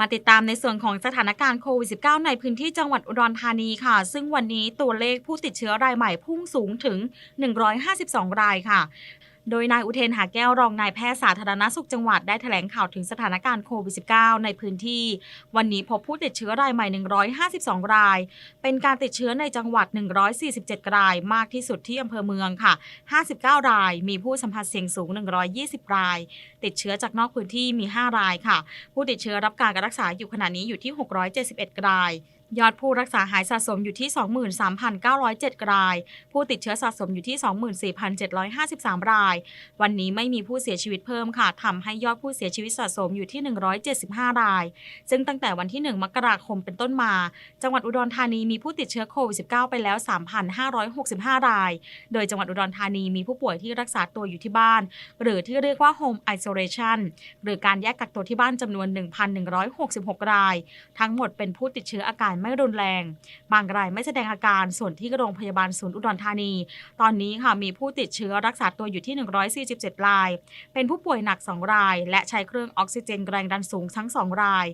มาติดตามในส่วนของสถานการณ์โควิด -19 ในพื้นที่จังหวัดอุดรธานีค่ะ ซึ่งวันนี้ตัวเลขผู้ติดเชื้อรายใหม่พุ่งสูงถึง 152 รายค่ะ โดยนายอุเทนหาแก้วรองนายแพทย์สาธารณสุขจังหวัดได้แถลงข่าวถึงสถานการณ์โควิด -19 ในพื้นที่ วันนี้พบผู้ติดเชื้อรายใหม่ 152 ราย เป็นการติดเชื้อในจังหวัด 147 ราย มากที่สุดที่อำเภอเมืองค่ะ 59 ราย มีผู้สัมผัสเสี่ยงสูง 120 ราย ติดเชื้อจากนอกพื้นที่มี 5 รายค่ะ ผู้ติดเชื้อรับการรักษาอยู่ขณะนี้อยู่ที่ 671 ราย ยอดผู้รักษาหายสะสมอยู่ที่ 23,907 ราย ผู้ติดเชื้อสะสมอยู่ที่ 24,753 ราย วันนี้ไม่มีผู้เสียชีวิตเพิ่มค่ะทำให้ยอดผู้เสียชีวิตสะสมอยู่ที่ 175 ราย ซึ่งตั้งแต่วันที่ 1 มกราคมเป็นต้นมา จังหวัดอุดรธานีมีผู้ติดเชื้อโควิด -19 ไปแล้ว 3,565 ราย โดยจังหวัดอุดรธานีมีผู้ป่วยที่รักษาตัวอยู่ที่บ้าน หรือที่เรียกว่า Home Isolation หรือการแยกกักตัวที่บ้านจำนวน 1,166 ราย ทั้งหมดเป็นผู้ติดเชื้ออาการไม่รุนแรง บางรายไม่แสดงอาการส่วนที่โรงพยาบาลศูนย์อุดรธานี ตอนนี้ค่ะมีผู้ติดเชื้อรักษาตัวอยู่ที่ 147 ราย เป็นผู้ป่วยหนัก 2 ราย และใช้เครื่องออกซิเจนแรงดันสูงทั้ง 2 ราย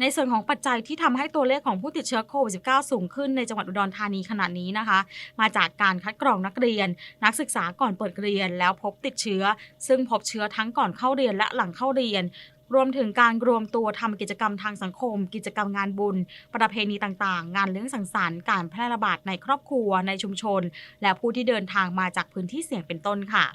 ในส่วนของปัจจัยที่ทำให้ตัวเลขของผู้ติดเชื้อโควิด -19 สูงขึ้นในจังหวัดอุดรธานีขณะนี้นะคะ มาจากการคัดกรองนักเรียน นักศึกษาก่อนเปิดเรียน แล้วพบติดเชื้อ ซึ่งพบเชื้อทั้งก่อนเข้าเรียนและหลังเข้าเรียน รวมถึงการรวมตัวทำกิจกรรมทางสังคม กิจกรรมงานบุญ ประเพณีต่างๆ งานเลี้ยงสังสรรค์การแพร่ระบาดในครอบครัวในชุมชน และผู้ที่เดินทางมาจากพื้นที่เสี่ยงเป็นต้นค่ะ